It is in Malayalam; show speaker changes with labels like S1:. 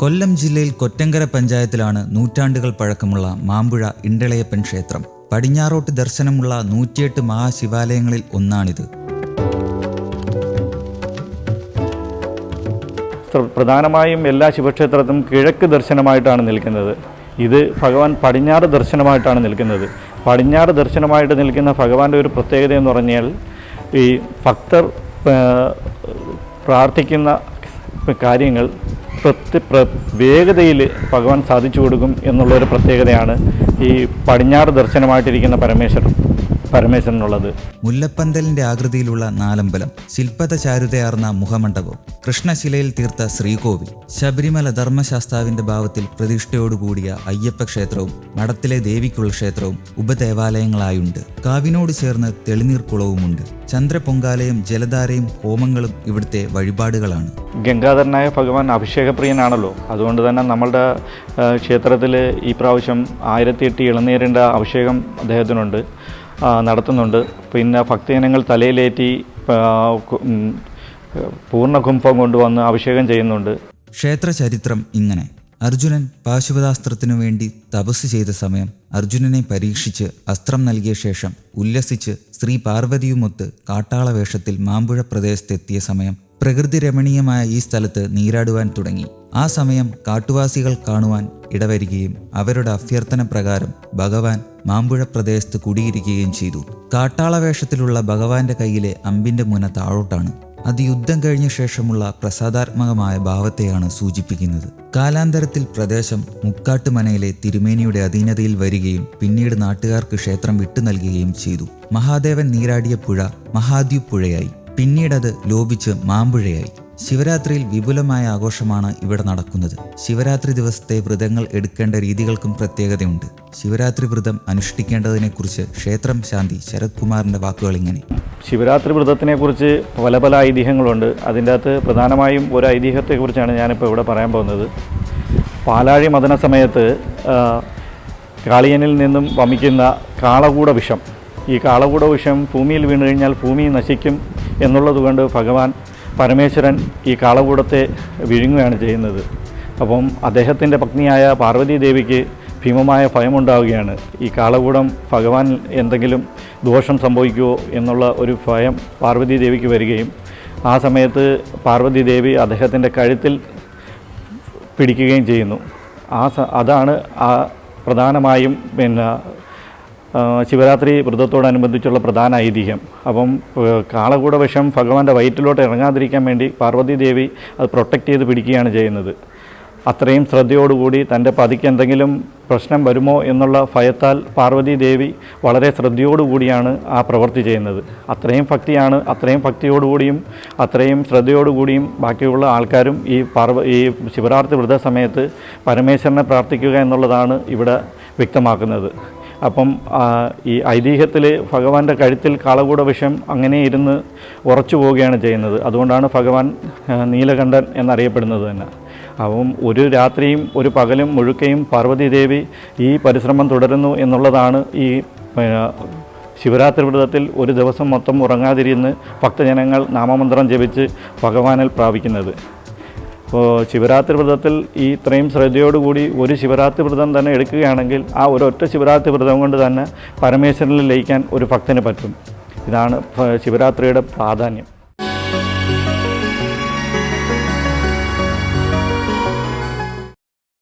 S1: കൊല്ലം ജില്ലയിൽ കൊറ്റങ്കര പഞ്ചായത്തിലാണ് നൂറ്റാണ്ടുകൾ പഴക്കമുള്ള മാമ്പുഴ ഇണ്ടളയപ്പൻ ക്ഷേത്രം. പടിഞ്ഞാറോട്ട് ദർശനമുള്ള നൂറ്റിയെട്ട് മഹാശിവാലയങ്ങളിൽ ഒന്നാണിത്.
S2: പ്രധാനമായും എല്ലാ ശിവക്ഷേത്രത്തിനും കിഴക്ക് ദർശനമായിട്ടാണ് നിൽക്കുന്നത്. ഇത് ഭഗവാൻ പടിഞ്ഞാറ് ദർശനമായിട്ടാണ് നിൽക്കുന്നത്. പടിഞ്ഞാറ് ദർശനമായിട്ട് നിൽക്കുന്ന ഭഗവാന്റെ ഒരു പ്രത്യേകത എന്ന് പറഞ്ഞാൽ ഈ ഭക്തർ പ്രാർത്ഥിക്കുന്ന കാര്യങ്ങൾ വേഗതയിൽ ഭഗവാൻ സാധിച്ചു കൊടുക്കും എന്നുള്ളൊരു പ്രത്യേകതയാണ് ഈ പടിഞ്ഞാറ് ദർശനമായിട്ടിരിക്കുന്ന പരമേശ്വരൻ. പരമേശ്വരനുള്ളത്.
S1: മുല്ലപ്പന്തലിന്റെ ആകൃതിയിലുള്ള നാലമ്പലം ശില്പത ചാരുതയാർന്ന മുഖമണ്ഡപം കൃഷ്ണശിലയിൽ തീർത്ത ശ്രീകോവിൽ ശബരിമല ധർമ്മശാസ്താവിന്റെ ഭാവത്തിൽ പ്രതിഷ്ഠയോടുകൂടിയ അയ്യപ്പ ക്ഷേത്രവും മഠത്തിലെ ദേവിക്കുള്ള ക്ഷേത്രവും ഉപദേവാലയങ്ങളായുണ്ട്. കാവിനോട് ചേർന്ന് തെളിനീർ കുളവുമുണ്ട് ചന്ദ്രപൊങ്കാലയും ജലധാരയും ഹോമങ്ങളും ഇവിടുത്തെ വഴിപാടുകളാണ്.
S2: ഗംഗാധരനായ ഭഗവാൻ അഭിഷേകപ്രിയനാണല്ലോ. അതുകൊണ്ട് തന്നെ നമ്മളുടെ ക്ഷേത്രത്തിൽ ഈ പ്രാവശ്യം ആയിരത്തി എട്ട് ഇളനീരിന്റെ അഭിഷേകം അദ്ദേഹത്തിനുണ്ട്. നടത്തുന്നുണ്ട്. പിന്നെ ഭക്തജനങ്ങൾ തലയിലേറ്റി പൂർണ കുംഭം കൊണ്ടുവന്ന് അഭിഷേകം ചെയ്യുന്നുണ്ട്.
S1: ക്ഷേത്ര ചരിത്രം ഇങ്ങനെ. അർജുനൻ പാശുപതാസ്ത്രത്തിനു വേണ്ടി തപസ് ചെയ്ത സമയം അർജുനനെ പരീക്ഷിച്ച് അസ്ത്രം നൽകിയ ശേഷം ഉല്ലസിച്ച് ശ്രീ പാർവതിയുമൊത്ത് കാട്ടാള വേഷത്തിൽ മാമ്പുഴ പ്രദേശത്തെത്തിയ സമയം പ്രകൃതി രമണീയമായ ഈ സ്ഥലത്ത് നീരാടുവാൻ തുടങ്ങി. ആ സമയം കാട്ടുവാസികൾ കാണുവാൻ ഇടവരികയും അവരുടെ അഭ്യർത്ഥന പ്രകാരം ഭഗവാൻ മാമ്പുഴ പ്രദേശത്ത് കുടിയിരിക്കുകയും ചെയ്തു. കാട്ടാളവേഷത്തിലുള്ള ഭഗവാന്റെ കയ്യിലെ അമ്പിന്റെ മുന താഴോട്ടാണ്. അത് യുദ്ധം കഴിഞ്ഞ ശേഷമുള്ള പ്രസാദാത്മകമായ ഭാവത്തെയാണ് സൂചിപ്പിക്കുന്നത്. കാലാന്തരത്തിൽ പ്രദേശം മുക്കാട്ടുമനയിലെ തിരുമേനിയുടെ അധീനതയിൽ വരികയും പിന്നീട് നാട്ടുകാർക്ക് ക്ഷേത്രം വിട്ടു നൽകുകയും ചെയ്തു. മഹാദേവൻ നീരാടിയ പുഴ മഹാദ്വീപ് പുഴയായി. പിന്നീടത് ലോപിച്ച് മാമ്പുഴയായി. ശിവരാത്രിയിൽ വിപുലമായ ആഘോഷമാണ് ഇവിടെ നടക്കുന്നത്. ശിവരാത്രി ദിവസത്തെ വ്രതങ്ങൾ എടുക്കേണ്ട രീതികൾക്കും പ്രത്യേകതയുണ്ട്. ശിവരാത്രി വ്രതം അനുഷ്ഠിക്കേണ്ടതിനെക്കുറിച്ച് ക്ഷേത്രം ശാന്തി ശരത് കുമാറിന്റെ വാക്കുകൾ ഇങ്ങനെ.
S2: ശിവരാത്രി വ്രതത്തിനെക്കുറിച്ച് പല പല ഐതിഹ്യങ്ങളുണ്ട്. അതിന്റെ അകത്ത് പ്രധാനമായും ഒരു ഐതിഹ്യത്തെക്കുറിച്ചാണ് ഞാനിപ്പോൾ ഇവിടെ പറയാൻ പോകുന്നത്. പാലാഴി മദന സമയത്ത് കാളിയനിൽ നിന്നും വമിക്കുന്ന കാളകൂട വിഷം. ഈ കാളകൂട വിഷം ഭൂമിയിൽ വീണ് കഴിഞ്ഞാൽ ഭൂമി നശിക്കും എന്നുള്ളത് കൊണ്ട് ഭഗവാൻ പരമേശ്വരൻ ഈ കാളകൂടത്തെ വിഴുങ്ങുകയാണ് ചെയ്യുന്നത്. അപ്പം അദ്ദേഹത്തിന്റെ പത്നിയായ പാർവതി ദേവിക്ക് ഭീമമായ ഭയമുണ്ടാവുകയാണ്. ഈ കാളകൂടം ഭഗവാൻ എന്തെങ്കിലും ദോഷം സംഭവിക്കുമോ എന്നുള്ള ഒരു ഭയം പാർവതി ദേവിക്ക് വരികയും ആ സമയത്ത് പാർവതി ദേവി അദ്ദേഹത്തിന്റെ കഴുത്തിൽ പിടിക്കുകയും ചെയ്യുന്നു. ആ അതാണ് ആ പ്രധാനമായും പിന്നെ ശിവരാത്രി വ്രതത്തോടനുബന്ധിച്ചുള്ള പ്രധാന ഐതിഹ്യം. അപ്പം കാളകൂട വിഷം ഭഗവാന്റെ വയറ്റിലോട്ട് ഇറങ്ങാതിരിക്കാൻ വേണ്ടി പാർവതി ദേവി അത് പ്രൊട്ടക്റ്റ് ചെയ്ത് പിടിക്കുകയാണ് ചെയ്യുന്നത്. അത്രയും ശ്രദ്ധയോടുകൂടി തന്റെ പതിക്ക് എന്തെങ്കിലും പ്രശ്നം വരുമോ എന്നുള്ള ഭയത്താൽ പാർവതി ദേവി വളരെ ശ്രദ്ധയോടുകൂടിയാണ് ആ പ്രവൃത്തി ചെയ്യുന്നത്. അത്രയും ഭക്തിയാണ് അത്രയും ഭക്തിയോടുകൂടിയും അത്രയും ശ്രദ്ധയോടുകൂടിയും ബാക്കിയുള്ള ആൾക്കാരും ഈ പാർവ ഈ ശിവരാത്രി വ്രത സമയത്ത് പരമേശ്വരനെ പ്രാർത്ഥിക്കുക എന്നുള്ളതാണ് ഇവിടെ വ്യക്തമാക്കുന്നത്. അപ്പം ഈ ഐതിഹ്യത്തിൽ ഭഗവാന്റെ കഴുത്തിൽ കാളകൂട വിഷം അങ്ങനെ ഇരുന്ന് ഉറച്ചു പോവുകയാണ് ചെയ്യുന്നത്. അതുകൊണ്ടാണ് ഭഗവാൻ നീലകണ്ഠൻ എന്നറിയപ്പെടുന്നത് തന്നെ. അപ്പം ഒരു രാത്രിയും ഒരു പകലും മുഴുക്കയും പാർവതി ദേവി ഈ പരിശ്രമം തുടരുന്നു എന്നുള്ളതാണ് ഈ ശിവരാത്രി വ്രതത്തിൽ ഒരു ദിവസം മൊത്തം ഉറങ്ങാതിരുന്ന് ഭക്തജനങ്ങൾ നാമമന്ത്രം ജപിച്ച് ഭഗവാനിൽ പ്രാപിക്കുന്നത്. അപ്പോൾ ശിവരാത്രി വ്രതത്തിൽ ഈ ഇത്രയും ശ്രദ്ധയോടുകൂടി ഒരു ശിവരാത്രി വ്രതം തന്നെ എടുക്കുകയാണെങ്കിൽ ആ ഒരൊറ്റ ശിവരാത്രി വ്രതം കൊണ്ട് തന്നെ പരമേശ്വരനിൽ ലയിക്കാൻ ഒരു ഭക്തന് പറ്റും. ഇതാണ് ശിവരാത്രിയുടെ പ്രാധാന്യം.